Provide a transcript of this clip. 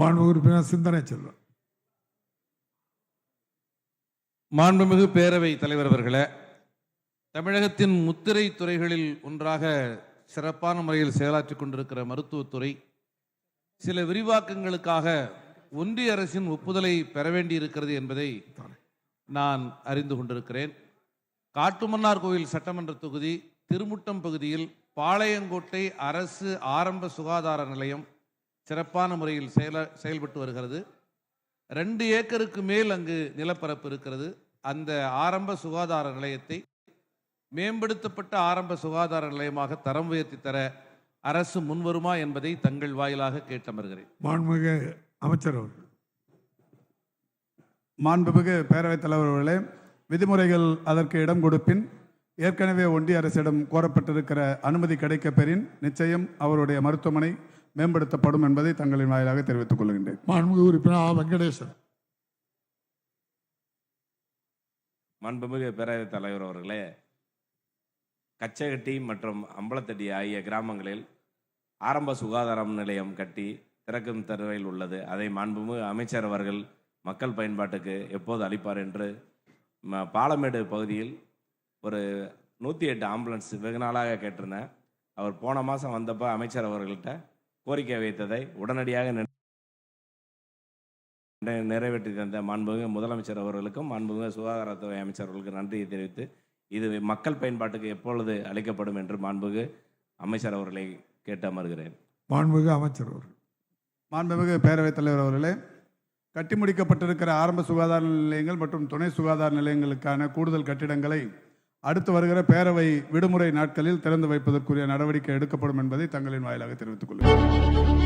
மாண்பு உறுப்பினர் சிந்தனை செல்வன். மாண்புமிகு பேரவை தலைவர் அவர்களே தமிழகத்தின் முத்திரை துறைகளில் ஒன்றாக சிறப்பான முறையில் செயலாற்றிக் கொண்டிருக்கிற மருத்துவத்துறை சில விரிவாக்கங்களுக்காக ஒன்றிய அரசின் ஒப்புதலை பெற வேண்டியிருக்கிறது என்பதை நான் அறிந்து கொண்டிருக்கிறேன். காட்டுமன்னார் கோயில் சட்டமன்ற தொகுதி திருமுட்டம் பகுதியில் பாளையங்கோட்டை அரசு ஆரம்ப சுகாதார நிலையம் சிறப்பான முறையில் செயல செயல்பட்டு வருகிறது. ரெண்டு ஏக்கருக்கு மேல் அங்கு நிலப்பரப்பு இருக்கிறது. அந்த ஆரம்ப சுகாதார நிலையத்தை மேம்படுத்தப்பட்ட ஆரம்ப சுகாதார நிலையமாக தரம் உயர்த்தி தர அரசு முன்வருமா என்பதை தங்கள் வாயிலாக கேட்டமர்கிறேன். மாண்புமிகு அமைச்சர் அவர்கள். மாண்புமிகு பேரவைத் தலைவர் அவர்களே விதிமுறைகள் அதற்கு இடம் கொடுப்பின் ஏற்கனவே ஒன்றிய அரசிடம் கோரப்பட்டிருக்கிற அனுமதி கிடைக்கப் பெறின் நிச்சயம் அவருடைய மருத்துவமனை மேம்படுத்தப்படும் என்பதை தங்களின் வாயிலாக தெரிவித்துக் கொள்கின்றேன். மாண்புமிகு உறுப்பினர் ஆ வெங்கடேசன். மாண்புமிகு பேரவைத் தலைவர் அவர்களே கச்சகட்டி மற்றும் அம்பலத்தடி ஆகிய கிராமங்களில் ஆரம்ப சுகாதாரம் நிலையம் கட்டி திறக்கும் தருவையில் உள்ளது. அதை மாண்புமிகு அமைச்சர் அவர்கள் மக்கள் பயன்பாட்டுக்கு எப்போது அளிப்பார் என்று ம- பாலமேடு பகுதியில் ஒரு நூற்றி எட்டு ஆம்புலன்ஸ் வெகு நாளாக கேட்டிருந்தேன். அவர் போன மாதம் வந்தப்போ அமைச்சர் அவர்கள்ட்ட கோரிக்கை வைத்ததை உடனடியாக நிறை- நிறை- நிறைவேற்றி தந்த மாண்புமிகு முதலமைச்சர் அவர்களுக்கும் மாண்புமிகு சுகாதாரத்துறை அமைச்சர் அவர்களுக்கு நன்றியை தெரிவித்து இது மக்கள் பயன்பாட்டுக்கு எப்பொழுது அளிக்கப்படும் என்று மாண்புமிகு அமைச்சர் அவர்களை கேட்டு அமர்கிறேன். மாண்புமிகு அமைச்சர் அவர்கள். மாண்புமிகு பேரவைத் தலைவர் அவர்களே கட்டி முடிக்கப்பட்டிருக்கிற ஆரம்ப சுகாதார நிலையங்கள் மற்றும் துணை சுகாதார நிலையங்களுக்கான கூடுதல் கட்டிடங்களை அடுத்து வருகிற பேரவை விடுமுறை நாட்களில் திறந்து வைப்பதற்குரிய நடவடிக்கை எடுக்கப்படும் என்பதை தங்களின் வாயிலாக தெரிவித்துக் கொள்கிறேன்.